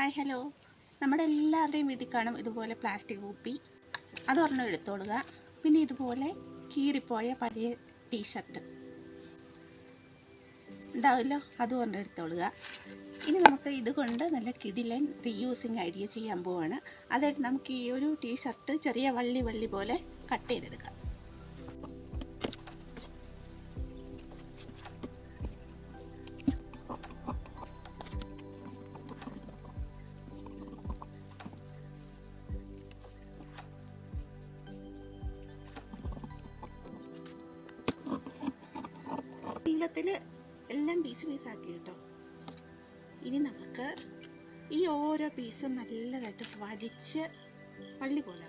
Hi hello നമ്മുടെ എല്ലാവരുടെയും വീട്ടിൽ കാണും ഇതുപോലെ പ്ലാസ്റ്റിക് കുപ്പി അതൊരെണ്ണം എടുത്തോളുക. പിന്നെ ഇതുപോലെ കീറിപ്പോയ പഴയ ടീഷർട്ട് ഉണ്ടാവില്ലോ അതും ഒരെണ്ണം എടുത്തോളുക. ഇനി നമുക്ക് ഇതുകൊണ്ട് നല്ല കിടിലൻ റീയൂസിങ് ഐഡിയ ചെയ്യാൻ പോവാണ്. അതായത് നമുക്ക് ഈ ഒരു ടീഷർട്ട് ചെറിയ വള്ളി വള്ളി പോലെ കട്ട് ചെയ്തെടുക്കാം. നീളത്തിൽ എല്ലാം പീസ് പീസാക്കി കേട്ടോ. ഇനി നമുക്ക് ഈ ഓരോ പീസും നല്ലതായിട്ട് വടിച്ച് വള്ളി പോലെ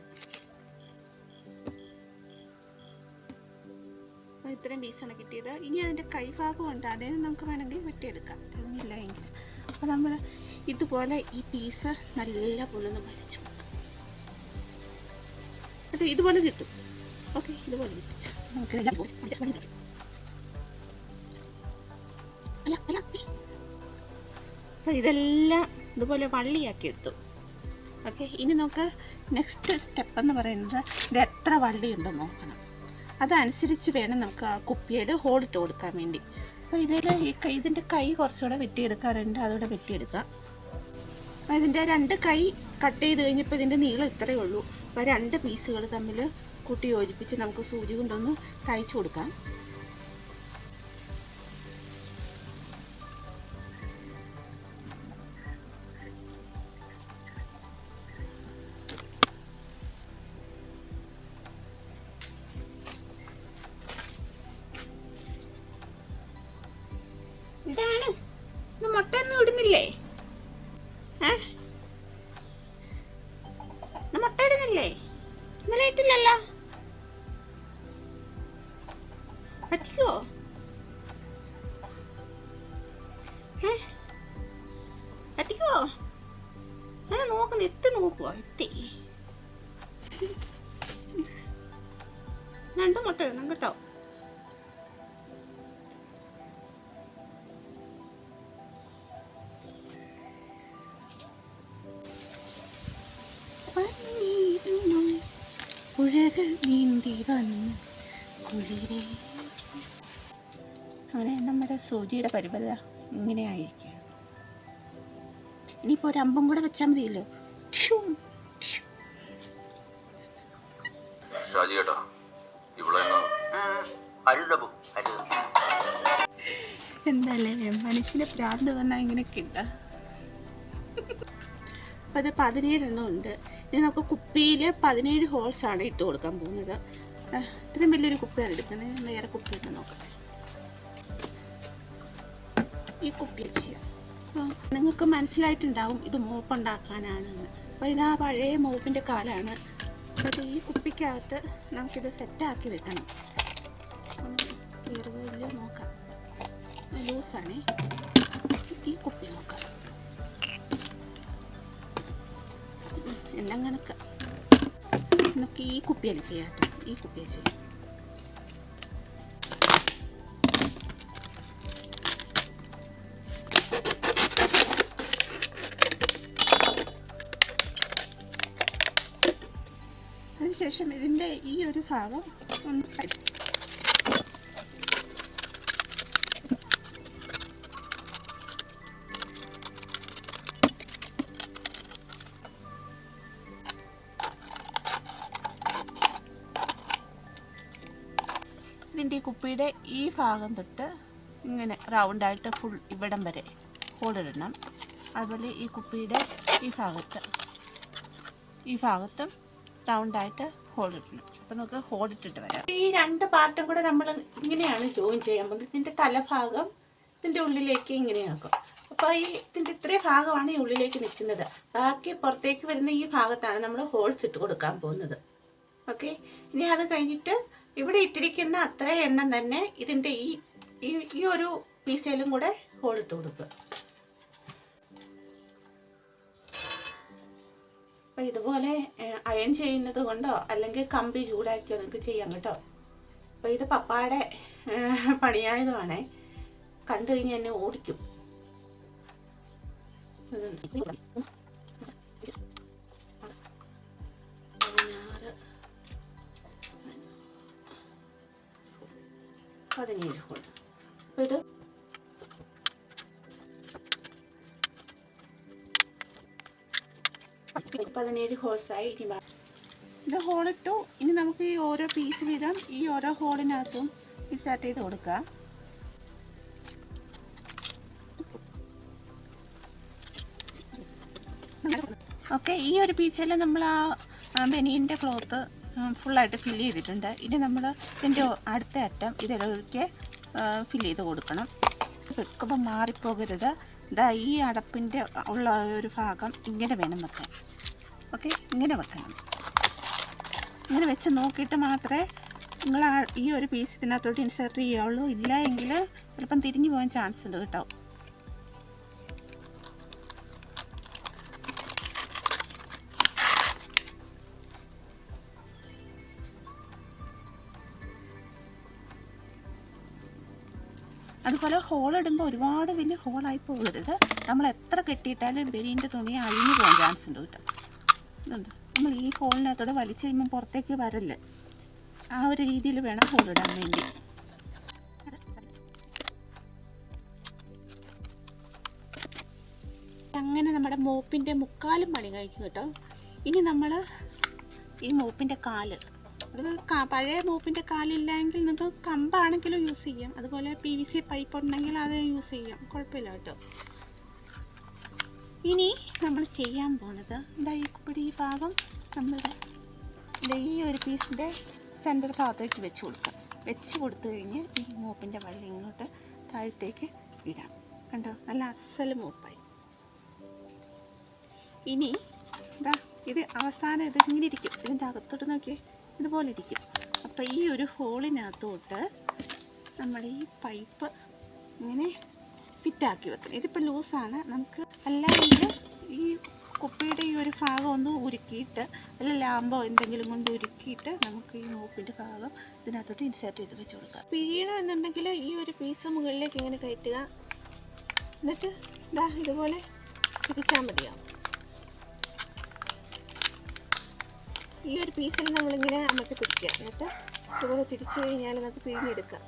അപ്പോൾ ഇത്രയും പീസാണ് കിട്ടിയത്. ഇനി അതിന്റെ കൈഭാഗം ഉണ്ട്. അതേ നമുക്ക് വേണമെങ്കിൽ വെട്ടിയെടുക്കാം. തെളിഞ്ഞില്ല എങ്കിൽ. അപ്പോൾ നമ്മൾ ഇതുപോലെ ഈ പീസ് നല്ല പോലെ ഒന്ന് വലിച്ചു അതെ അത് ഇതുപോലെ കിട്ടും. ഓക്കെ ഇതുപോലെ കിട്ടും. നമുക്ക് അപ്പോൾ ഇതെല്ലാം ഇതുപോലെ വള്ളിയാക്കി എടുത്തു ഓക്കെ ഇനി നമുക്ക് നെക്സ്റ്റ് സ്റ്റെപ്പ് എന്ന് പറയുന്നത് ഇത് എത്ര വള്ളിയുണ്ടോ നോക്കണം. അതനുസരിച്ച് വേണം നമുക്ക് ആ കുപ്പിയിൽ ഹോളിട്ട് കൊടുക്കാൻ വേണ്ടി. അപ്പോൾ ഇതിൽ ഈ കൈ ഇതിന്റെ കൈ കുറച്ചുകൂടെ വെട്ടിയെടുക്കാറുണ്ട് അതുകൂടെ വെട്ടിയെടുക്കാം. അപ്പോൾ ഇതിന്റെ രണ്ട് കൈ കട്ട് ചെയ്ത് കഴിഞ്ഞപ്പോൾ ഇതിന്റെ നീളം ഇത്രയേ ഉള്ളൂ. അപ്പോൾ രണ്ട് പീസുകൾ തമ്മിൽ കൂട്ടി യോജിപ്പിച്ച് നമുക്ക് സൂചി കൊണ്ടൊന്ന് തയ്ച്ചു കൊടുക്കാം. മുട്ട ഇന്നലെ ഇട്ടില്ലല്ലോ. പറ്റിക്കോ? പറ്റിക്കോ? അങ്ങനെ നോക്കുന്നു എത്തി നോക്കുവോ? എത്തി. രണ്ട് മുട്ട ഇടണം കേട്ടോ. വന്നിടുന്നു പുഴകൾ നീന്തി വന്നു കുളിരേ. അങ്ങനെ നമ്മുടെ സൂചിയുടെ പരിപാല ഇങ്ങനെ ആയിരിക്കും. ഇനിയിപ്പോൾ ഒരമ്പും അമ്പും കൂടെ വെച്ചാൽ മതിയല്ലോ. ഷാജി കേട്ടോ ഇവിടെ അരുതപു എന്താല്ലേ മനുഷ്യന് പ്രാന്ത് വന്നാൽ ഇങ്ങനെ കിട്ട? അപ്പം അത് പതിനേഴെണ്ണം ഉണ്ട്. ഇനി നമുക്ക് കുപ്പിയിൽ പതിനേഴ് ഹോൾസ് ആണ് ഇട്ട് കൊടുക്കാൻ പോകുന്നത്. ഇത്രയും വലിയൊരു കുപ്പിയാണ് എടുക്കുന്നത്. നേരെ കുപ്പി ഇട്ട് നോക്കട്ടെ ഈ കുപ്പി ചെയ്യാം അപ്പോൾ നിങ്ങൾക്ക് മനസ്സിലായിട്ടുണ്ടാവും ഇത് മോപ്പുണ്ടാക്കാനാണെന്ന് അപ്പോൾ ഇതാ പഴയ മോപ്പിന്റെ കാലാണ്. അപ്പോൾ ഈ കുപ്പിക്കകത്ത് നമുക്കിത് സെറ്റാക്കി വെക്കണം. കീറുകയില്ല നോക്കാം. ലൂസാണേ. ഈ കുപ്പി നോക്കാം. എല്ലാം കണക്ക് നമുക്ക് ഈ കുപ്പിയിൽ ചെയ്യാം ഈ കുപ്പിയിൽ ചെയ്യാം. അതിനുശേഷം ഇതിന്റെ ഈ ഒരു ഭാഗം ഒന്ന് ഇതിന്റെ കുപ്പിയുടെ ഈ ഭാഗം തൊട്ട് ഇങ്ങനെ റൗണ്ടായിട്ട് ഫുൾ ഇവിടം വരെ ഹോളിടണം അതുപോലെ ഈ കുപ്പിയുടെ ഈ ഭാഗത്ത് ഈ ഭാഗത്തും റൗണ്ടായിട്ട് ഹോളിടണം അപ്പം നമുക്ക് ഹോളിട്ടിട്ട് വരാം. ഈ രണ്ട് പാർട്ടും കൂടെ നമ്മൾ ഇങ്ങനെയാണ് ജോയിൻ ചെയ്യാൻ പോകുന്നത്. ഇതിന്റെ തലഭാഗം ഇതിന്റെ ഉള്ളിലേക്ക് ഇങ്ങനെയാക്കും. അപ്പോൾ ഈ ഇതിന്റെ ഇത്രയും ഭാഗമാണ് ഈ ഉള്ളിലേക്ക് നിൽക്കുന്നത്. ബാക്കി പുറത്തേക്ക് വരുന്ന ഈ ഭാഗത്താണ് നമ്മൾ ഹോൾസ് ഇട്ട് കൊടുക്കാൻ പോകുന്നത്. ഓക്കെ? ഇനി അത് കഴിഞ്ഞിട്ട് ഇവിടെ ഇട്ടിരിക്കുന്ന അത്ര എണ്ണം തന്നെ ഇതിന്റെ ഈ ഈ- ഒരു പീസയിലും കൂടെ ഹോളിട്ട് കൊടുക്കുക. അപ്പം ഇതുപോലെ അയൺ ചെയ്യുന്നത് കൊണ്ടോ അല്ലെങ്കിൽ കമ്പി ചൂടാക്കിയോ നിങ്ങൾക്ക് ചെയ്യാം കേട്ടോ. അപ്പോൾ ഇത് പപ്പായുടെ പണിയായതുമാണേ. കണ്ടു കഴിഞ്ഞാൽ എന്നെ ഓടിക്കും. പതിനേഴ് കൊണ്ട്. അപ്പോൾ ഇത് പതിനേഴ് ഹോൾസായി ഇനി ഇത് ഹോളിട്ടു ഇനി നമുക്ക് ഈ ഓരോ പീസ് വീതം ഈ ഓരോ ഹോളിനകത്തും ഇൻസേർട്ട് ചെയ്ത് കൊടുക്കാം. ഓക്കെ ഈ ഒരു പീസിൽ നമ്മൾ ആ ബനിയന്റെ ക്ലോത്ത് ഫുള്ളായിട്ട് ഫില്ല് ചെയ്തിട്ടുണ്ട്. ഇനി നമ്മൾ ഇതിന്റെ അടുത്ത അറ്റം ഇതിലേക്ക് ഫില്ല് ചെയ്ത് കൊടുക്കണം. വെക്കുമ്പോൾ മാറിപ്പോകരുത്. ഇതാ ഈ അടപ്പിന്റെ ഉള്ള ഒരു ഭാഗം ഇങ്ങനെ വേണം വെക്കാൻ. ഓക്കെ? ഇങ്ങനെ വെക്കണം. ഇങ്ങനെ വെച്ച് നോക്കിയിട്ട് മാത്രമേ നിങ്ങൾ ഈ ഒരു പീസ് ഇതിനകത്തോട്ട് ഇൻസേർട്ട് ചെയ്യുള്ളൂ ഇല്ല എങ്കിൽ ചിലപ്പം തിരിഞ്ഞു പോകാൻ ചാൻസ് ഉണ്ട് കേട്ടോ. അതുപോലെ ഹോൾ ഇടുമ്പോൾ ഒരുപാട് വലിയ ഹോളായി പോകരുത്. നമ്മൾ എത്ര കെട്ടിയിട്ടാലും ബെരീന്റെ തുണി അഴിഞ്ഞു പോകാൻ ചാൻസ് ഉണ്ട് കേട്ടോ. ഇതുണ്ട്. നമ്മൾ ഈ ഹോളിനകത്തോടെ വലിച്ചു കഴിയുമ്പോൾ പുറത്തേക്ക് വരല്ലേ ആ ഒരു രീതിയിൽ വേണം ഹോൾ ഇടാൻ വേണ്ടി. അങ്ങനെ നമ്മുടെ മോപ്പിന്റെ മുക്കാലും പണി കഴിക്കും കേട്ടോ. ഇനി നമ്മൾ ഈ മോപ്പിന്റെ കാൽ അത് പഴയ മോപ്പിന്റെ കാലില്ലെങ്കിൽ നിങ്ങൾക്ക് കമ്പാണെങ്കിലും യൂസ് ചെയ്യാം. അതുപോലെ പി വി സി പൈപ്പ് ഉണ്ടെങ്കിൽ അത് യൂസ് ചെയ്യാം. കുഴപ്പമില്ല കേട്ടോ. ഇനി നമ്മൾ ചെയ്യാൻ പോണത് എന്താ ഈ കുപ്പിടി ഭാഗം നമ്മളുടെ ദേ ഈ ഒരു പീസിന്റെ സെന്റർ ഭാഗത്തേക്ക് വെച്ച് കൊടുക്കാം. വെച്ച് കൊടുത്തു കഴിഞ്ഞ് ഈ മോപ്പിന്റെ വള്ളി ഇങ്ങോട്ട് താഴത്തേക്ക് ഇടാം. കണ്ടോ? നല്ല അസൽ മോപ്പായി. ഇനി ഇതാ ഇത് അവസാനം ഇത് ഇങ്ങനെ ഇരിക്കും. ഇതിന്റെ അകത്തോട്ട് നോക്കിയേ. ഇതുപോലെ ഇരിക്കും അപ്പോൾ ഈ ഒരു ഹോളിനകത്തോട്ട് നമ്മൾ ഈ പൈപ്പ് ഇങ്ങനെ ഫിറ്റാക്കി വെക്കണം. ഇതിപ്പോൾ ലൂസാണ്. നമുക്ക് അല്ലെങ്കിൽ ഈ കുപ്പിയുടെ ഈ ഒരു ഭാഗം ഒന്ന് ഉരുക്കിയിട്ട് അല്ല ലാമ്പോ എന്തെങ്കിലും കൊണ്ട് ഉരുക്കിയിട്ട് നമുക്ക് ഈ മൂപ്പിന്റെ ഭാഗം ഇതിനകത്തോട്ട് ഇൻസേർട്ട് ചെയ്ത് വെച്ച് കൊടുക്കാം. പിഴിയണം എന്നുണ്ടെങ്കിൽ ഈ ഒരു പീസ് മുകളിലേക്ക് ഇങ്ങനെ കയറ്റുക. എന്നിട്ട് ഇതാ ഇതുപോലെ തിരിച്ചാൽ മതിയാവും. ഈ ഒരു പീസിൽ നമ്മളിങ്ങനെ അമ്മയ്ക്ക് പിടിക്കുക. എന്നിട്ട് ഇതുപോലെ തിരിച്ചു കഴിഞ്ഞാൽ നമുക്ക് പിഴിഞ്ഞെടുക്കാം.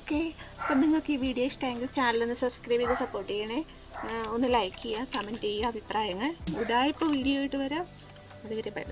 ഓക്കെ. അപ്പം നിങ്ങൾക്ക് ഈ വീഡിയോ ഇഷ്ടമെങ്കിൽ ചാനൽ ഒന്ന് സബ്സ്ക്രൈബ് ചെയ്ത് സപ്പോർട്ട് ചെയ്യണേ. ഒന്ന് ലൈക്ക് ചെയ്യുക കമന്റ് ചെയ്യുക അഭിപ്രായങ്ങൾ. ഉടായ്പ വീഡിയോ ആയിട്ട് വരാം. അതുവരെ ബൈ.